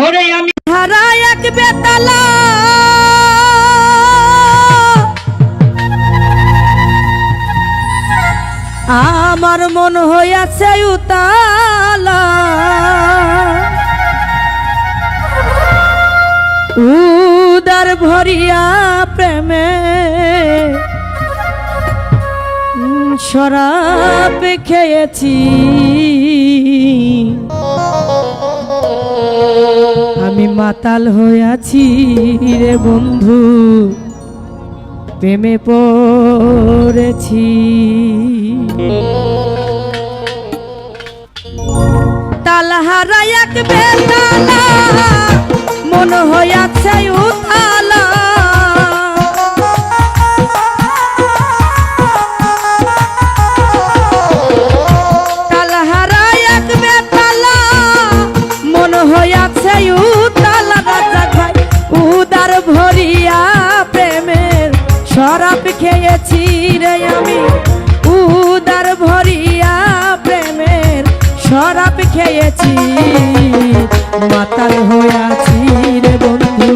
ওরে আমি হারা এক বেতালা। আমার মন হইয়াছে উতালা। উদার ভরিয়া প্রেমে শরাব খেয়েছি। মাতাল হয়েছি রে বন্ধু। প্রেমে পড়েছি। তালহারা এক বেতালা মন হইয়াছে শরাব খেয়েছি রে আমি। উদার ভরিয়া প্রেমের শরাব খেয়েছি। মাতাল হয়েছি রে বন্ধু।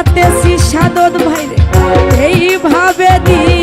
কাটাতেছি সাদত ভাইরে। এইভাবে দিয়ে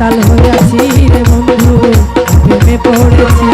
মাতাল হয়েছি রে বন্ধু প্রেমে পড়েছি।